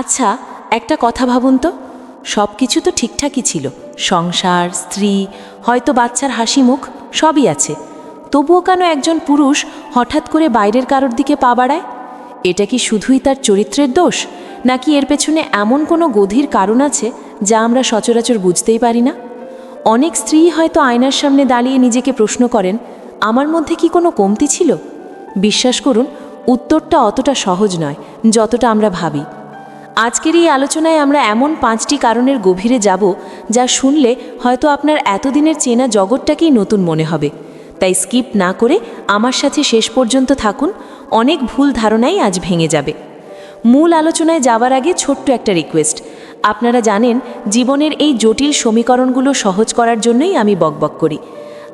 আচ্ছা একটা কথা ভাবুন তো। সব কিছু তো ঠিকঠাকই ছিল। সংসার, স্ত্রী, হয়তো বাচ্চার হাসি মুখ, সবই আছে। তবুও কেন একজন পুরুষ হঠাৎ করে বাইরের কারোর দিকে পা বাড়ায়? এটা কি শুধুই তার চরিত্রের দোষ? নাকি এর পেছনে এমন কোনো গভীর কারণ আছে যা আমরা সচরাচর বুঝতেই পারি না? অনেক স্ত্রী হয়তো আয়নার সামনে দাঁড়িয়ে নিজেকে প্রশ্ন করেন, আমার মধ্যে কি কোনো কমতি ছিল? বিশ্বাস করুন, উত্তরটা অতটা সহজ নয়, যতটা আমরা ভাবি। আজকের এই আলোচনায় আমরা এমন পাঁচটি কারণের গভীরে যাব যা শুনলে হয়তো আপনার এতদিনের চেনা জগৎটাকেই নতুন মনে হবে। তাই স্কিপ না করে আমার সাথে শেষ পর্যন্ত থাকুন, অনেক ভুল ধারণাই আজ ভেঙে যাবে। মূল আলোচনায় যাওয়ার আগে ছোট্ট একটা রিকোয়েস্ট। আপনারা জানেন, জীবনের এই জটিল সমীকরণগুলো সহজ করার জন্যই আমি বকবক করি।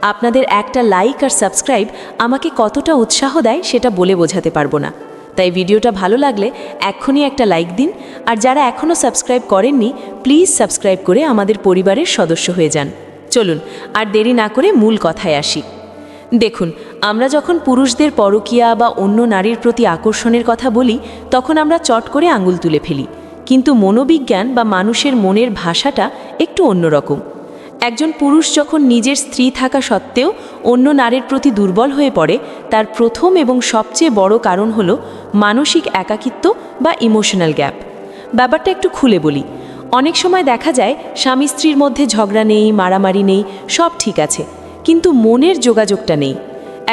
আপনাদের একটা লাইক আর সাবস্ক্রাইব আমাকে কতটা উৎসাহ দেয় সেটা বলে বোঝাতে পারব না। তাই ভিডিওটা ভালো লাগলে এক্ষুনি একটা লাইক দিন। আর যারা এখনও সাবস্ক্রাইব করেননি, প্লিজ সাবস্ক্রাইব করে আমাদের পরিবারের সদস্য হয়ে যান। চলুন, আর দেরি না করে মূল কথায় আসি। দেখুন, আমরা যখন পুরুষদের পরকীয়া বা অন্য নারীর প্রতি আকর্ষণের কথা বলি, তখন আমরা চট করে আঙুল তুলে ফেলি। কিন্তু মনোবিজ্ঞান বা মানুষের মনের ভাষাটা একটু অন্যরকম। একজন পুরুষ যখন নিজের স্ত্রী থাকা সত্ত্বেও অন্য নারীর প্রতি দুর্বল হয়ে পড়ে, তার প্রথম এবং সবচেয়ে বড় কারণ হল মানসিক একাকিত্ব বা ইমোশনাল গ্যাপ। ব্যাপারটা একটু খুলে বলি। অনেক সময় দেখা যায়, স্বামী স্ত্রীর মধ্যে ঝগড়া নেই, মারামারি নেই, সব ঠিক আছে, কিন্তু মনের যোগাযোগটা নেই।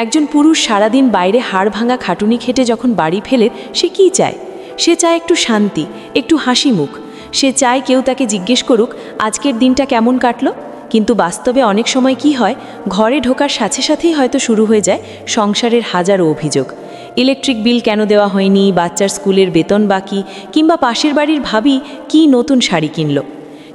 একজন পুরুষ সারাদিন বাইরে হাড় ভাঙা খাটুনি খেটে যখন বাড়ি ফেলে, সে কি চায়? সে চায় একটু শান্তি, একটু হাসি মুখ। সে চায় কেউ তাকে জিজ্ঞেস করুক, আজকের দিনটা কেমন কাটলো? কিন্তু বাস্তবে অনেক সময় কি হয়, ঘরে ঢোকার সাথে সাথেই হয়তো শুরু হয়ে যায় সংসারের হাজারো অভিযোগ। ইলেকট্রিক বিল কেন দেওয়া হয়নি, বাচ্চার স্কুলের বেতন বাকি, কিংবা পাশের বাড়ির ভাবি কি নতুন শাড়ি কিনল।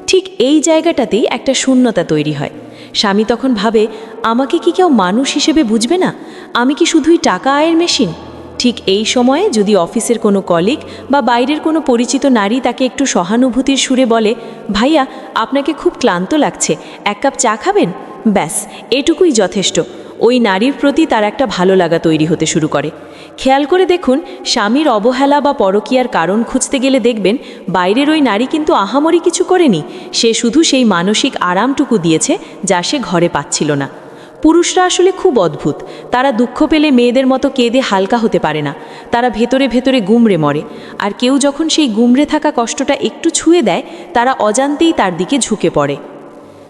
ঠিক এই জায়গাটাতেই একটা শূন্যতা তৈরি হয়। স্বামী তখন ভাবে, আমাকে কি কেউ মানুষ হিসেবে বুঝবে না? আমি কি শুধুই টাকা আয়ের মেশিন? ঠিক এই সময়ে যদি অফিসের কোনো কলিগ বা বাইরের কোনো পরিচিত নারী তাকে একটু সহানুভূতির সুরে বলে, ভাইয়া, আপনাকে খুব ক্লান্ত লাগছে, এক কাপ চা খাবেন? ব্যাস, এটুকুই যথেষ্ট। ওই নারীর প্রতি তার একটা ভালো লাগা তৈরি হতে শুরু করে। খেয়াল করে দেখুন, স্বামীর অবহেলা বা পরকীয়ার কারণ খুঁজতে গেলে দেখবেন, বাইরের ওই নারী কিন্তু আহামরি কিছু করেনি। সে শুধু সেই মানসিক আরামটুকু দিয়েছে, যা সে ঘরে পাচ্ছিল না। পুরুষরা আসলে খুব অদ্ভুত। তারা দুঃখ পেলে মেয়েদের মতো কেঁদে হালকা হতে পারে না। তারা ভেতরে ভেতরে গুমড়ে মরে। আর কেউ যখন সেই গুমড়ে থাকা কষ্টটা একটু ছুঁয়ে দেয়, তারা অজান্তেই তার দিকে ঝুঁকে পড়ে।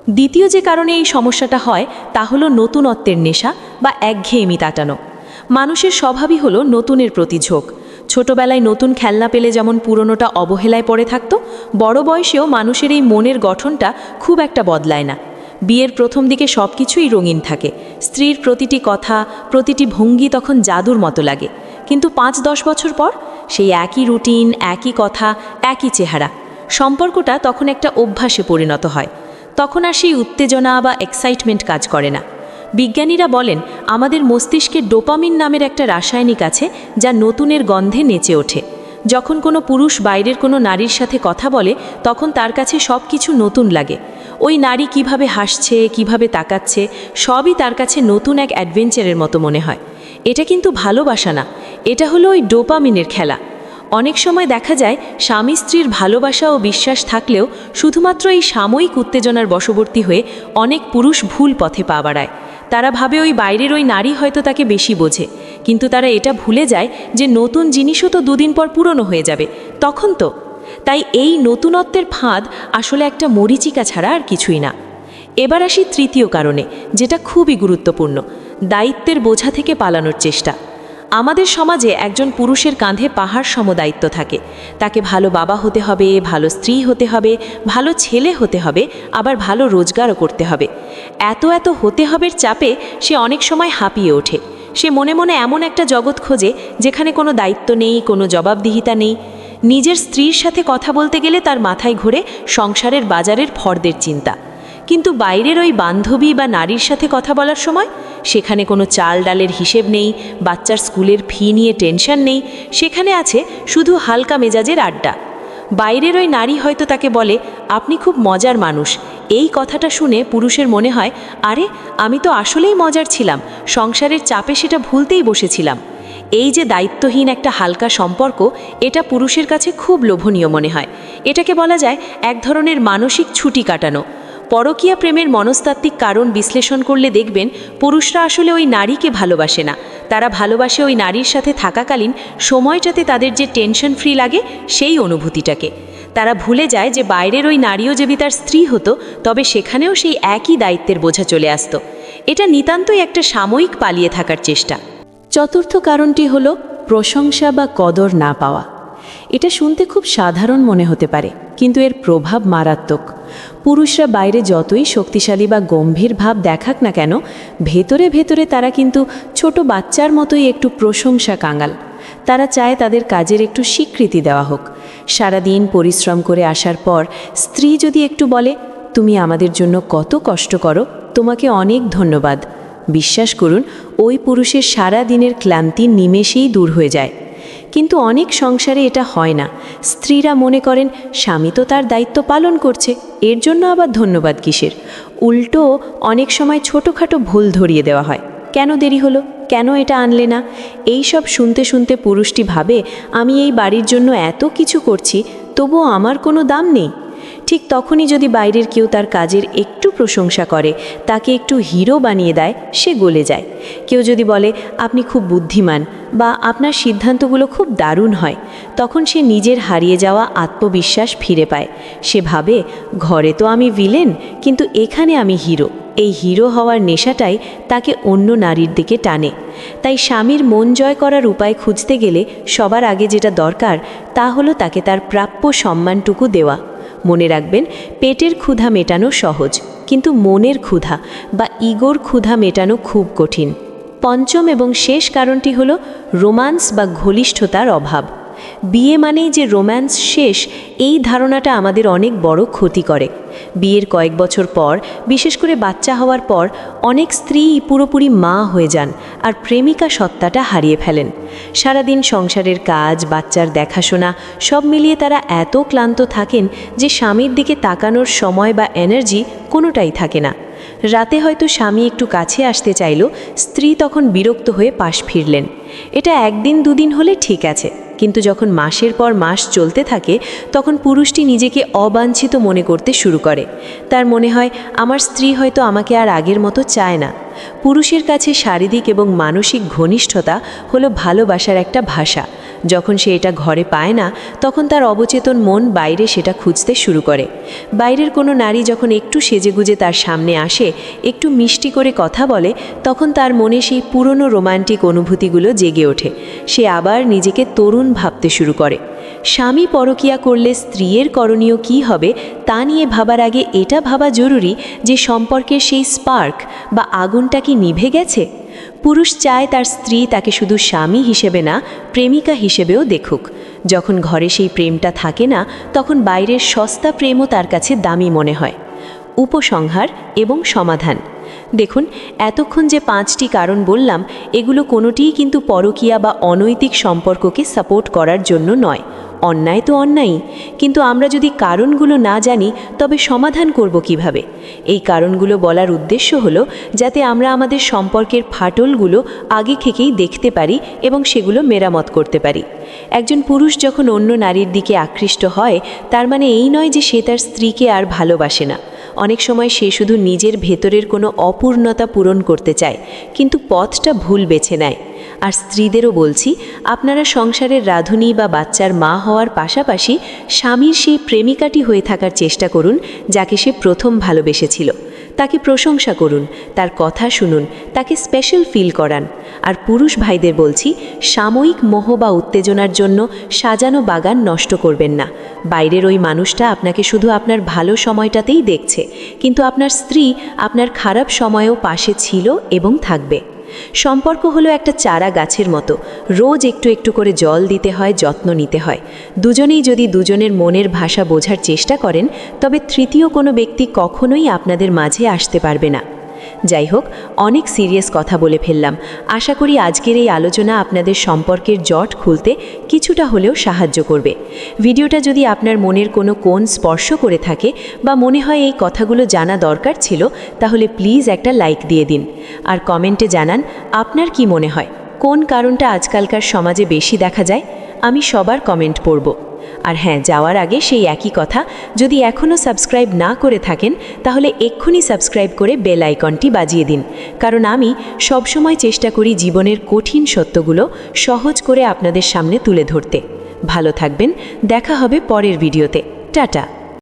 দ্বিতীয় যে কারণে এই সমস্যাটা হয়, তা হলো নতুনত্বের নেশা বা একঘেয়েমি তাটানো। মানুষের স্বভাবই হলো নতুনের প্রতি ঝোঁক। ছোটবেলায় নতুন খেলনা পেলে যেমন পুরনোটা অবহেলায় পড়ে থাকতো, বড় বয়সেও মানুষের এই মনের গঠনটা খুব একটা বদলায় না। বিয়ের প্রথম দিকে সব কিছুই রঙিন থাকে। স্ত্রীর প্রতিটি কথা, প্রতিটি ভঙ্গি তখন জাদুর মতো লাগে। কিন্তু পাঁচ দশ বছর পর সেই একই রুটিন, একই কথা, একই চেহারা, সম্পর্কটা তখন একটা অভ্যাসে পরিণত হয়। তখন আর সেই উত্তেজনা বা এক্সাইটমেন্ট কাজ করে না। বিজ্ঞানীরা বলেন, আমাদের মস্তিষ্কে ডোপামিন নামের একটা রাসায়নিক আছে যা নতুনের গন্ধে নেচে ওঠে। যখন কোনো পুরুষ বাইরের কোনো নারীর সাথে কথা বলে, তখন তার কাছে সব কিছু নতুন লাগে। ওই নারী কীভাবে হাসছে, কীভাবে তাকাচ্ছে, সবই তার কাছে নতুন এক অ্যাডভেঞ্চারের মতো মনে হয়। এটা কিন্তু ভালোবাসা না। এটা হলো ওই ডোপামিনের খেলা। অনেক সময় দেখা যায়, স্বামী স্ত্রীর ভালোবাসা ও বিশ্বাস থাকলেও শুধুমাত্র এই সাময়িক উত্তেজনার বশবর্তী হয়ে অনেক পুরুষ ভুল পথে পা বাড়ায়। তারা ভাবে ওই বাইরের ওই নারী হয়তো তাকে বেশি বোঝে। কিন্তু তারা এটা ভুলে যায় যে নতুন জিনিসও তো দুদিন পর পুরনো হয়ে যাবে। তখন তো। তাই এই নতুনত্বের ফাঁদ আসলে একটা মরিচিকা ছাড়া আর কিছুই না। এবার আসি তৃতীয় কারণে, যেটা খুবই গুরুত্বপূর্ণ, দায়িত্বের বোঝা থেকে পালানোর চেষ্টা। আমাদের সমাজে একজন পুরুষের কাঁধে পাহাড় সম দায়িত্ব থাকে। তাকে ভালো বাবা হতে হবে, ভালো স্ত্রী হতে হবে, ভালো ছেলে হতে হবে, আবার ভালো রোজগারও করতে হবে। এত এত হতে হবের চাপে সে অনেক সময় হাঁপিয়ে ওঠে। সে মনে মনে এমন একটা জগৎ খোঁজে, যেখানে কোনো দায়িত্ব নেই, কোনো জবাবদিহিতা নেই। নিজের স্ত্রীর সাথে কথা বলতে গেলে তার মাথায় ঘুরে সংসারের বাজারের ফর্দের চিন্তা। কিন্তু বাইরের ওই বান্ধবী বা নারীর সাথে কথা বলার সময় সেখানে কোনো চাল ডালের হিসেব নেই, বাচ্চার স্কুলের ফি নিয়ে টেনশন নেই, সেখানে আছে শুধু হালকা মেজাজের আড্ডা। বাইরের ওই নারী হয়তো তাকে বলে, আপনি খুব মজার মানুষ। এই কথাটা শুনে পুরুষের মনে হয়, আরে, আমি তো আসলেই মজার ছিলাম, সংসারের চাপে সেটা ভুলতেই বসেছিলাম। এই যে দায়িত্বহীন একটা হালকা সম্পর্ক, এটা পুরুষের কাছে খুব লোভনীয় মনে হয়। এটাকে বলা যায় এক ধরনের মানসিক ছুটি কাটানো। পরকীয়া প্রেমের মনস্তাত্ত্বিক কারণ বিশ্লেষণ করলে দেখবেন পুরুষরা আসলে ওই নারীকে ভালোবাসে না। তারা ভালোবাসে ওই নারীর সাথে থাকাকালীন সময়টাতে তাদের যে টেনশন ফ্রি লাগে সেই অনুভূতিটাকে। তারা ভুলে যায় যে বাইরের ওই নারীও যদি তার স্ত্রী হতো, তবে সেখানেও সেই একই দায়িত্বের বোঝা চলে আসত। এটা নিতান্তই একটা সাময়িক পালিয়ে থাকার চেষ্টা। চতুর্থ কারণটি হল প্রশংসা বা কদর না পাওয়া। এটা শুনতে খুব সাধারণ মনে হতে পারে, কিন্তু এর প্রভাব মারাত্মক। পুরুষরা বাইরে যতই শক্তিশালী বা গম্ভীর ভাব দেখাক না কেন, ভেতরে ভেতরে তারা কিন্তু ছোট বাচ্চার মতোই একটু প্রশংসা কাঙাল। তারা চায় তাদের কাজের একটু স্বীকৃতি দেওয়া হোক। সারাদিন পরিশ্রম করে আসার পর স্ত্রী যদি একটু বলে, তুমি আমাদের জন্য কত কষ্ট করো, তোমাকে অনেক ধন্যবাদ। বিশ্বাস করুন, ওই পুরুষের সারা দিনের ক্লান্তি নিমেষেই দূর হয়ে যায়। কিন্তু অনেক সংসারে এটা হয় না। স্ত্রীরা মনে করেন, স্বামী তো তার দায়িত্ব পালন করছে, এর জন্য আবার ধন্যবাদ কিসের? উল্টো অনেক সময় ছোটোখাটো ভুল ধরিয়ে দেওয়া হয়। কেন দেরি হলো? কেন এটা আনলে না? এই সব শুনতে শুনতে পুরুষটি ভাবে, আমি এই বাড়ির জন্য এত কিছু করছি, তবুও আমার কোনো দাম নেই। ঠিক তখনই যদি বাইরের কেউ তার কাজের একটু প্রশংসা করে, তাকে একটু হিরো বানিয়ে দেয়, সে গলে যায়। কেউ যদি বলে, আপনি খুব বুদ্ধিমান বা আপনার সিদ্ধান্তগুলো খুব দারুণ হয়, তখন সে নিজের হারিয়ে যাওয়া আত্মবিশ্বাস ফিরে পায়। সে ভাবে, ঘরে তো আমি ভিলেন কিন্তু এখানে আমি হিরো এই হিরো হওয়ার নেশাটাই তাকে অন্য নারীর দিকে টানে। তাই স্বামীর মন জয় করার উপায় খুঁজতে গেলে সবার আগে যেটা দরকার, তা হলো তাকে তার প্রাপ্য সম্মানটুকু দেওয়া। মনে রাখবেন, পেটের ক্ষুধা মেটানো সহজ, কিন্তু মনের ক্ষুধা বা ইগোর ক্ষুধা মেটানো খুব কঠিন। পঞ্চম এবং শেষ কারণটি হলো রোমান্স বা ঘনিষ্ঠতার অভাব। বিয়ে মানেই যে রোম্যান্স শেষ, এই ধারণাটা আমাদের অনেক বড় ক্ষতি করে। বিয়ের কয়েক বছর পর, বিশেষ করে বাচ্চা হওয়ার পর, অনেক স্ত্রী পুরোপুরি মা হয়ে যান আর প্রেমিকা সত্তাটা হারিয়ে ফেলেন। সারাদিন সংসারের কাজ, বাচ্চার দেখাশোনা, সব মিলিয়ে তারা এত ক্লান্ত থাকেন যে স্বামীর দিকে তাকানোর সময় বা এনার্জি কোনোটাই থাকে না। রাতে হয়তো স্বামী একটু কাছে আসতে চাইল, স্ত্রী তখন বিরক্ত হয়ে পাশ ফিরলেন। এটা একদিন দুদিন হলে ঠিক আছে, কিন্তু যখন মাসের পর মাস চলতে থাকে, তখন পুরুষটি নিজেকে অবাঞ্ছিত মনে করতে শুরু করে। তার মনে হয়, আমার স্ত্রী হয়তো আমাকে আর আগের মতো চায় না। পুরুষের কাছে শারীরিক এবং মানসিক ঘনিষ্ঠতা হলো ভালোবাসার একটা ভাষা। যখন সে এটা ঘরে পায় না, তখন তার অবচেতন মন বাইরে সেটা খুঁজতে শুরু করে। বাইরের কোনো নারী যখন একটু সেজেগুজে তার সামনে আসে, একটু মিষ্টি করে কথা বলে, তখন তার মনে সেই পুরনো রোমান্টিক অনুভূতিগুলো জেগে ওঠে। সে আবার নিজেকে তরুণ ভাবতে শুরু করে। স্বামী পরকিয়া করলে স্ত্রীর করণীয় কি হবে, তা নিয়ে ভাবার আগে এটা ভাবা জরুরি যে সম্পর্কের সেই স্পার্ক বা আগুনটা কি নিভে গেছে? পুরুষ চায় তার স্ত্রী তাকে শুধু স্বামী হিসেবে না, প্রেমিকা হিসেবেও দেখুক। যখন ঘরে সেই প্রেমটা থাকে না, তখন বাইরের সস্তা প্রেমও তার কাছে দামি মনে হয়। উপসংহার এবং সমাধান। দেখুন, এতক্ষণ যে পাঁচটি কারণ বললাম, এগুলো কোনোটিই কিন্তু পরকীয়া বা অনৈতিক সম্পর্ককে সাপোর্ট করার জন্য নয়। অন্যায় তো অন্যায়ই। কিন্তু আমরা যদি কারণগুলো না জানি, তবে সমাধান করব কীভাবে? এই কারণগুলো বলার উদ্দেশ্য হলো যাতে আমরা আমাদের সম্পর্কের ফাটলগুলো আগে থেকেই দেখতে পারি এবং সেগুলো মেরামত করতে পারি। একজন পুরুষ যখন অন্য নারীর দিকে আকৃষ্ট হয়, তার মানে এই নয় যে সে তার স্ত্রীকে আর ভালোবাসে না। অনেক সময় সে শুধু নিজের ভেতরের কোনো অপূর্ণতা পূরণ করতে চায়, কিন্তু পথটা ভুল বেছে নেয়। আর স্ত্রীদেরও বলছি, আপনারা সংসারের রাধুনী বা বাচ্চার মা হওয়ার পাশাপাশি স্বামীর সেই প্রেমিকাটি হয়ে থাকার চেষ্টা করুন, যাকে সে প্রথম ভালোবেসেছিল। তাকে প্রশংসা করুন, তার কথা শুনুন, তাকে স্পেশাল ফিল করান। আর পুরুষ ভাইদের বলছি, সাময়িক মোহ বা উত্তেজনার জন্য সাজানো বাগান নষ্ট করবেন না। বাইরের ওই মানুষটা আপনাকে শুধু আপনার ভালো সময়টাতেই দেখছে, কিন্তু আপনার স্ত্রী আপনার খারাপ সময়েও পাশে ছিল এবং থাকবে। সম্পর্ক হলো একটা চারা গাছের মতো। রোজ একটু একটু করে জল দিতে হয়, যত্ন নিতে হয়। দুজনেই যদি দুজনের মনের ভাষা বোঝার চেষ্টা করেন, তবে তৃতীয় কোনো ব্যক্তি কখনোই আপনাদের মাঝে আসতে পারবে না। যাই হোক অনেক সিরিয়াস কথা বলে ফেললাম। আশা করি আজকের এই আলোচনা আপনাদের সম্পর্কের জট খুলতে কিছুটা হলেও সাহায্য করবে। ভিডিওটা যদি আপনার মনের কোনো কোণ স্পর্শ করে থাকে বা মনে হয় এই কথাগুলো জানা দরকার ছিল, তাহলে প্লিজ একটা লাইক দিয়ে দিন। আর কমেন্টে জানান, আপনার কি মনে হয়? কোন কারণটা আজকালকার সমাজে বেশি দেখা যায়? আমি সবার কমেন্ট পড়ব। আর হ্যাঁ যাওয়ার আগে সেই একই কথা। যদি এখনও সাবস্ক্রাইব না করে থাকেন, তাহলে এক্ষুনি সাবস্ক্রাইব করে বেল আইকনটি বাজিয়ে দিন। কারণ আমি সবসময় চেষ্টা করি জীবনের কঠিন সত্যগুলো সহজ করে আপনাদের সামনে তুলে ধরতে। ভালো থাকবেন, দেখা হবে পরের ভিডিওতে। টাটা।